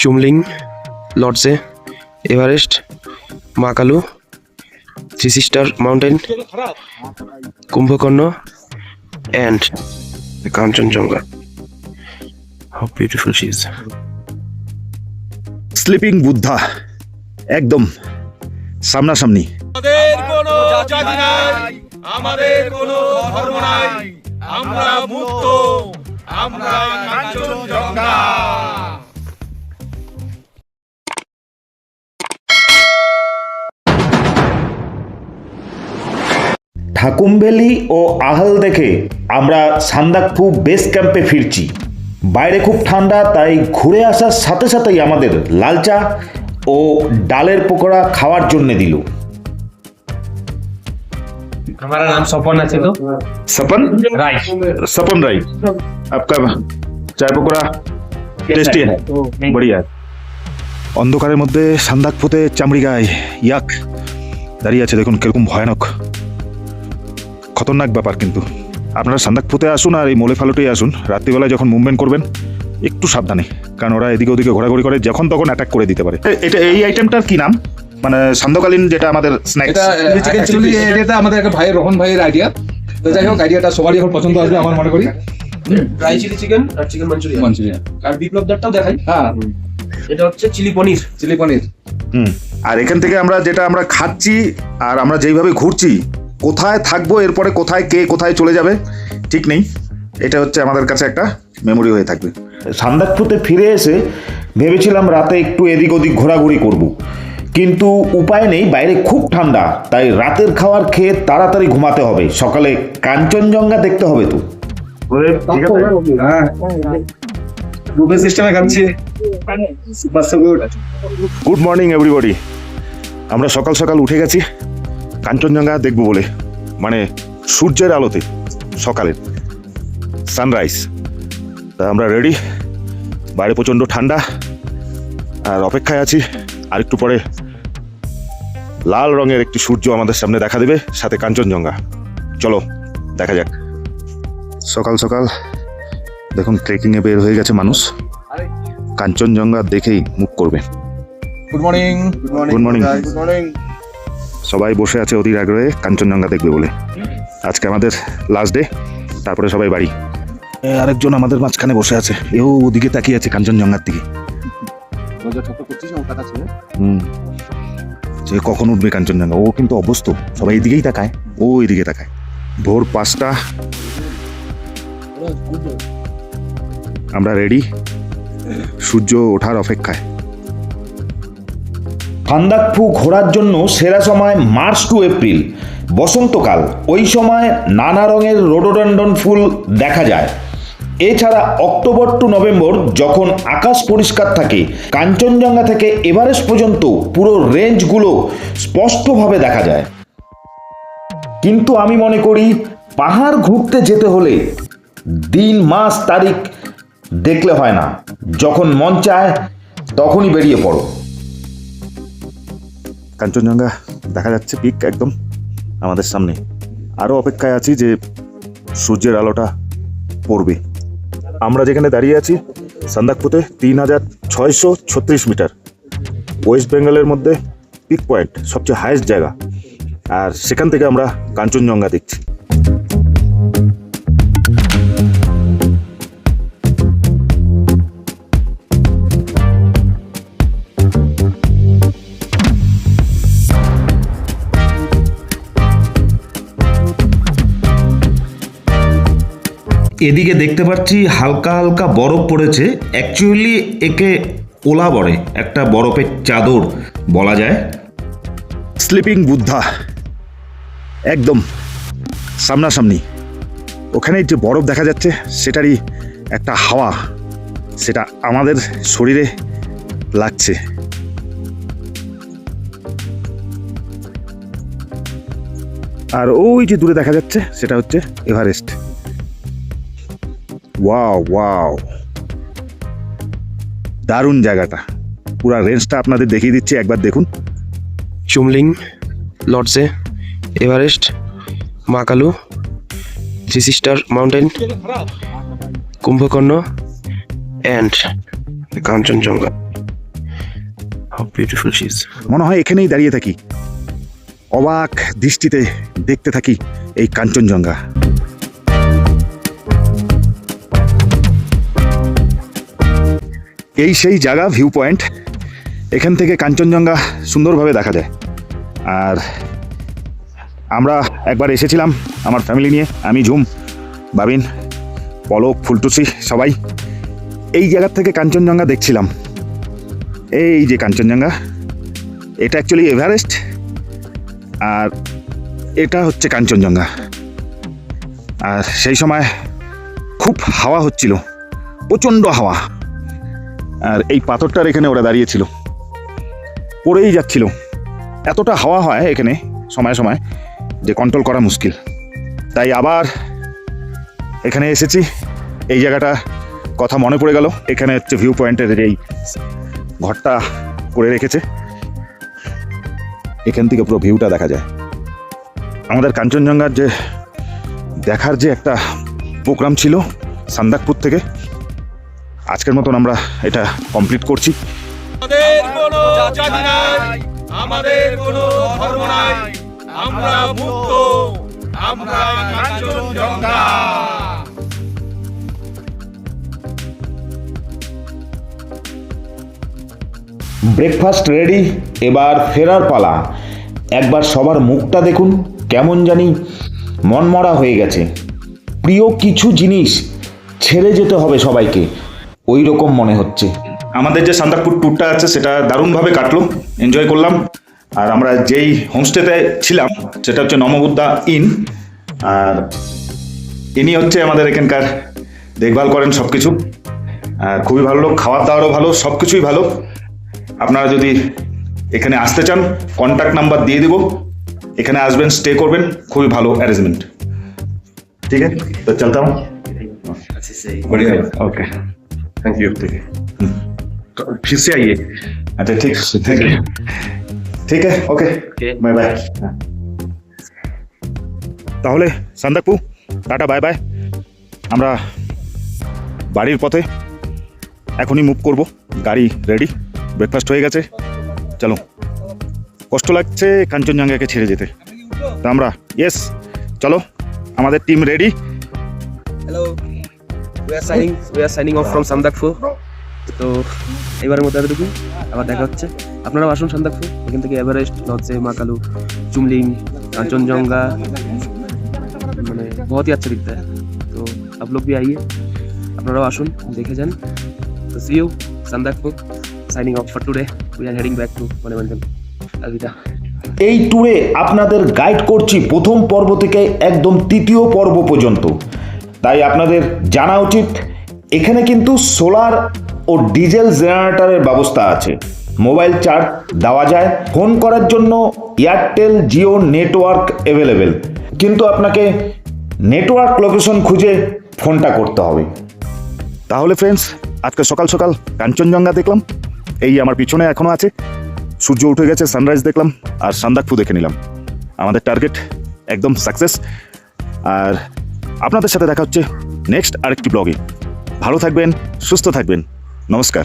চুমলিং লর্ডসে Everest Makalu three sister mountain Kumbhakarna and Kanchenjunga how beautiful she is sleeping Buddha একদম সামনাসামনি। আমাদের কোনো জাতি নাই আমাদের কোনো ধর্ম নাই আমরা মুক্ত আমরা কাঞ্চনজঙ্ঘা ঠাকুমভ্যালি ও আহল দেখে আমরা সান্দাকফু বেস ক্যাম্পে ফিরছি বাইরে খুব ঠান্ডা তাই ঘুরে আসার সাথে সাথেই আমাদের লাল চা ও ডালের পকোড়া খাওয়ার জন্য দিল हमारा नाम सपन আছে তো सपन राय सपन राई आपका চায় পকোড়া টেস্টি है बढ़िया অন্ধকারের মধ্যে সান্দাকফুতে চামড়ি গায়ে ইয়াক দাঁড়িয়ে আছে দেখুন কিরকম ভয়ানক খতরনাক ব্যাপার কিন্তু। আপনারা সান্দাকফুতে আসুন আর এই মোলে ফালুটেই আসুন। রাত্রিবেলায় যখন মুভমেন্ট করবেন একটু সাবধানে। কারণ ওরা এদিকে ওদিকে ঘোরাঘুরি করে যখন তখন অ্যাটাক করে দিতে পারে। এটা এই আইটেমটার কি নাম? মানে সান্ধ্যকালীন যেটা আমাদের স্ন্যাক্স এটা আমাদের একটা ভাইয়ের রোহন ভাইয়ের আইডিয়া তো যাই হোক আইডিয়াটা সবারই এখন পছন্দ আসবে আমার মনে করি। ড্রাই চিলি চিকেন আর চিকেন মাঞ্চুরিয়ান মাঞ্চুরিয়ান আর বিপ্লব দারটাও দেখাই। হ্যাঁ। এটা হচ্ছে চিলি পনির চিলি পনির হুম আর এখান থেকে আমরা যেটা আমরা খাচ্ছি আর আমরা যেইভাবে ঘুরছি কোথায় থাকব এরপরে কোথায় কে কোথায় চলে যাবে ঠিক নেই। এটা হচ্ছে আমাদের কাছে একটা মেমোরি হয়ে থাকবে। সান্দাকফুতে ফিরে এসে ভেবেছিলাম রাতে একটু এদিক ওদিক ঘোরাঘুরি করব। কিন্তু উপায় নেই বাইরে খুব ঠান্ডা তাই রাতের খাওয়ার খেয়ে তাড়াতাড়ি ঘুমাতে হবে। সকালে কাঞ্চনজঙ্ঘা দেখতে হবে তো। ঠিক আছে। হ্যাঁ। গুড। মর্নিং এভরিবডি আমরা সকাল সকাল উঠে গেছি। কাঞ্চনজঙ্ঘা দেখব বলে। মানে সূর্যের আলোতে সকালের। সানরাইজ তা আমরা রেডি বাইরে প্রচণ্ড ঠান্ডা। আর অপেক্ষায় আছি। আর একটু পরে লাল রঙের একটি সূর্য আমাদের সামনে দেখা দেবে সাথে কাঞ্চনজঙ্ঘা। চলো দেখা যাক। সকাল সকাল। দেখুন ট্রেকিংয়ে বের হয়ে গেছে মানুষ। কাঞ্চনজঙ্ঘা দেখেই মুখ করবে। Good morning good morning good morning সবাই বসে আছে অধীর আগ্রহে কাঞ্চনজঙ্ঘা দেখবে বলে। আজকে আমাদের লাস্ট ডে তারপরে সবাই বাড়ি। আরেকজন আমাদের মাঝখানে বসে আছে এও ওদিকে তাকিয়ে আছে কাঞ্চনজঙ্ঘার দিকে। হুম। যে কখন উঠবে কাঞ্চনজঙ্ঘা? ও কিন্তু অভ্যস্ত সবাই এদিকেই তাকায় ও এদিকে তাকায়। ভোর পাঁচটা। আমরা রেডি সূর্য ওঠার অপেক্ষায়। ফান্দাকফু ঘোরার জন্য সেরা সময় মার্চ টু এপ্রিল। বসন্তকাল, ওই সময় নানা রঙের রোডোডেন্ডন ফুল দেখা যায়। এছাড়া অক্টোবর টু নভেম্বর, যখন আকাশ পরিষ্কার থাকে, কাঞ্চনজঙ্ঘা থেকে এভারেস্ট পর্যন্ত পুরো রেঞ্জগুলো স্পষ্টভাবে দেখা যায়। কিন্তু আমি মনে করি, পাহাড় ঘুরতে যেতে হলে দিন, মাস, তারিখ দেখলে হয় না। যখন মন চায়, তখনই বেরিয়ে পড়ো। কাঞ্চনজঙ্ঘা দেখা যাচ্ছে পিক একদম আমাদের সামনে। আরও অপেক্ষায় আছি যে সূর্যের আলোটা পড়বে। আমরা যেখানে দাঁড়িয়ে আছি সান্দাকপুতে তিন হাজার ছয়শো ছত্রিশ মিটার। ওয়েস্ট বেঙ্গলের মধ্যে পিক পয়েন্ট, সবচেয়ে হায়েস্ট জায়গা। আর সেখান থেকে আমরা কাঞ্চনজঙ্ঘা দেখছি। এদিকে দেখতে পাচ্ছি হালকা হালকা বরফ পড়েছে। অ্যাকচুয়ালি একে ওলা বলে, একটা বরফের চাদর বলা যায়। স্লিপিং বুদ্ধা একদম, সামনাসামনি। ওখানে যে বরফ দেখা যাচ্ছে, সেটারই একটা হাওয়া, সেটা আমাদের শরীরে লাগছে। আর ওই যে দূরে দেখা যাচ্ছে, সেটা হচ্ছে এভারেস্ট ওয়াও ওয়াও দারুণ জায়গাটা। পুরো রেঞ্জটা আপনাদের দেখিয়ে দিচ্ছি একবার দেখুন। চুমলিং লর্ডসে Everest Makalu three sister mountain Kumbhakarna and Kanchenjunga মনে হয় এখানেই দাঁড়িয়ে থাকি। অবাক দৃষ্টিতে দেখতে থাকি এই কাঞ্চনজঙ্ঘা এই সেই জায়গা ভিউ পয়েন্ট এখান থেকে কাঞ্চনজঙ্ঘা সুন্দরভাবে দেখা যায়। আর আমরা একবার এসেছিলাম আমার ফ্যামিলি নিয়ে, আমি, ঝুম, বাবিন, পলক, ফুলটুসি, সবাই। এই জায়গার থেকে কাঞ্চনজঙ্ঘা দেখছিলাম। এই যে কাঞ্চনজঙ্ঘা, এটা অ্যাকচুয়ালি এভারেস্ট আর এটা হচ্ছে কাঞ্চনজঙ্ঘা। আর সেই সময় খুব হাওয়া হচ্ছিল, প্রচণ্ড হাওয়া। আর এই পাথরটার এখানে ওরা দাঁড়িয়েছিল। পড়েই যাচ্ছিল। এতটা হাওয়া হয় এখানে সময় সময় যে কন্ট্রোল করা মুশকিল। তাই আবার এখানে এসেছি। এই জায়গাটা কথা মনে পড়ে গেল। এখানে হচ্ছে ভিউ পয়েন্টের এই ঘরটা করে রেখেছে। এখান থেকে পুরো ভিউটা দেখা যায়। আমাদের কাঞ্চনজঙ্ঘার যে দেখার যে একটা প্রোগ্রাম ছিল, সান্দাকপুর থেকে আজকের মতন আমরা এটা কমপ্লিট করছি। আমাদের কোনো জাতি নাই আমাদের কোনো ধর্ম নাই। আমরা মুক্ত আমরা কাঞ্চনজঙ্ঘা ব্রেকফাস্ট রেডি এবার ফেরার পালা। একবার সবার মুখটা দেখুন কেমন জানি মনমরা হয়ে গেছে। প্রিয় কিছু জিনিস ছেড়ে যেতে হবে সবাইকে। ওই রকম মনে হচ্ছে। আমাদের যে সান্তাকপুর ট্যুরটা আছে সেটা দারুণভাবে কাটলো। এনজয় করলাম। আর আমরা যেই হোমস্টেতে ছিলাম সেটা হচ্ছে নমবুদ্ধা ইন আর ইনি হচ্ছে আমাদের এখানকার দেখভাল করেন সব কিছু আর খুবই ভালো খাওয়ার দাওয়ারও ভালো সব কিছুই ভালো। আপনারা যদি এখানে আসতে চান কন্ট্যাক্ট নাম্বার দিয়ে দেবো। এখানে আসবেন স্টে করবেন খুবই ভালো অ্যারেঞ্জমেন্ট ঠিক আছে? তো চলতাম। ওকে थैंक यू ठीक है फिर से आइए अच्छा ठीक ठीक है ঠিক আছে ওকে বাই বাই তাহলে সান্দাকপু টাটা বাই বাই আমরা বাড়ির পথে এখনই মুভ করব গাড়ি রেডি ব্রেকফাস্ট হয়ে গেছে চলো কষ্ট লাগছে কাঞ্চনজঙ্ঘাকে ছেড়ে যেতে তা আমরা ইয়েস চলো আমাদের team ready hello we are signing we are signing off from Sandakphu তো এবারের মতো এতটুকু আবার দেখা হচ্ছে আপনারাও আসুন সান্দাকফু এখান থেকে এভারেস্ট লজে মাকালু চুমলিং কাঞ্চনজঙ্ঘা মানে बहुत ही अच्छा दिखता है तो आप लोग भी आइए আপনারাও আসুন দেখে যান তো see you Sandakphu signing off for today we are heading back to মনেমন্ডল Alvida এই ট্যুরে আপনাদের গাইড করছি প্রথম পর্ব থেকে একদম তৃতীয় পর্ব পর্যন্ত তাই আপনাদের জানা উচিত, এখানে কিন্তু সোলার ও ডিজেল জেনারেটরের ব্যবস্থা আছে। মোবাইল চার্জ দেওয়া যায়, ফোন করার জন্য এয়ারটেল জিও নেটওয়ার্ক অ্যাভেলেবেল। কিন্তু আপনাকে নেটওয়ার্ক লোকেশন খুঁজে ফোনটা করতে হবে। তাহলে ফ্রেন্ডস আজকে সকাল সকাল কাঞ্চনজঙ্ঘা দেখলাম। এই আমার পিছনে এখনও আছে। সূর্য উঠে গেছে সানরাইজ দেখলাম, আর সান্দাকফু দেখে নিলাম। আমাদের টার্গেট একদম সাকসেস আর আপনাদের সাথে দেখা হচ্ছে নেক্সট আরেকটি ব্লগে। ভালো থাকবেন সুস্থ থাকবেন। নমস্কার।